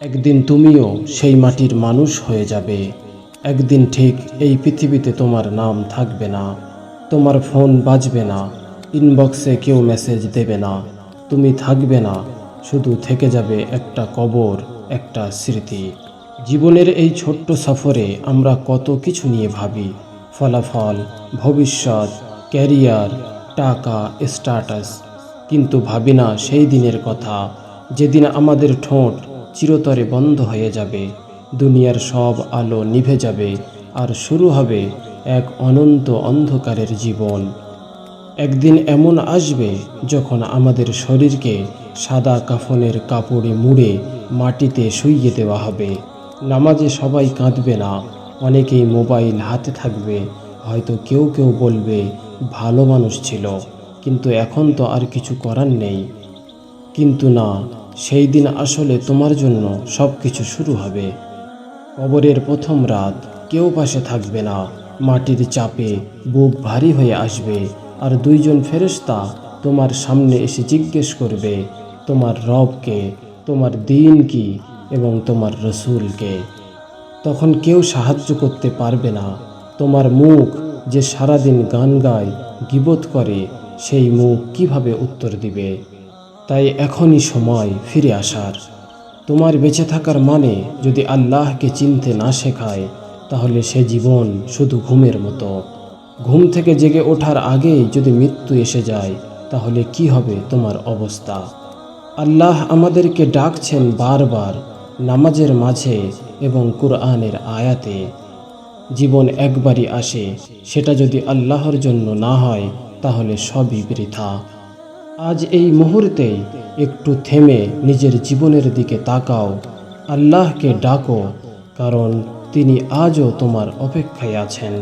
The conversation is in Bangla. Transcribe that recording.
একদিন তুমিও সেই মাটির মানুষ হয়ে যাবে। একদিন ঠিক এই পৃথিবীতে তোমার নাম থাকবে না। তোমার ফোন বাজবে না। ইনবক্সে কেউ মেসেজ দেবে না। তুমি থাকবে না। শুধু থেকে যাবে একটা কবর, একটা স্মৃতি। জীবনের এই ছোট্ট সফরে আমরা কত কিছু নিয়ে ভাবি। ফলাফল, ভবিষ্যৎ, ক্যারিয়ার, টাকা, স্ট্যাটাস। কিন্তু ভাবি না সেই দিনের কথা। যেদিন আমাদের ঠোঁট চিরতরে বন্ধ হয়ে যাবে। দুনিয়ার সব আলো নিভে যাবে আর শুরু হবে এক অনন্ত অন্ধকারের জীবন। একদিন এমন আসবে যখন আমাদের শরীরকে সাদা কাফনের কাপড়ে মুড়ে মাটিতে শুইয়ে দেওয়া হবে। নামাজে সবাই কাঁদবে না, অনেকেই মোবাইল হাতে থাকবে। হয়তো কেউ কেউ বলবে, ভালো মানুষ ছিল। কিন্তু এখন তো আর কিছু করার নেই। কিন্তু না, সেই দিন আসলে তোমার জন্য সব কিছু শুরু হবে। কবরের প্রথম রাত, কেউ পাশে থাকবে না। মাটির চাপে বুক ভারী হয়ে আসবে, আর দুইজন ফেরেশতা তোমার সামনে এসে জিজ্ঞেস করবে, তোমার রবকে তোমার দিন কি? এবং তোমার রসুলকে তখন কেউ সাহায্য করতে পারবে না। তোমার মুখ যে সারাদিন গান গায় গিবোধ করে, সেই মুখ কীভাবে উত্তর দিবে? তাই এখনই সময় ফিরে আসার। তোমার বেঁচে থাকার মানে যদি আল্লাহকে চিনতে না শেখায়, তাহলে সে জীবন শুধু ঘুমের মতো। ঘুম থেকে জেগে ওঠার আগেই যদি মৃত্যু এসে যায়, তাহলে কি হবে তোমার অবস্থা? আল্লাহ আমাদেরকে ডাকছেন বারবার নামাজের মাঝে এবং কুরআনের আয়াতে। জীবন একবারই আসে, সেটা যদি আল্লাহর জন্য না হয়, তাহলে সবই বৃথা। আজ এই মুহূর্তে একটু থেমে নিজের জীবনের দিকে তাকাও। আল্লাহকে ডাকো, কারণ তিনি আজও তোমার অপেক্ষায় আছেন।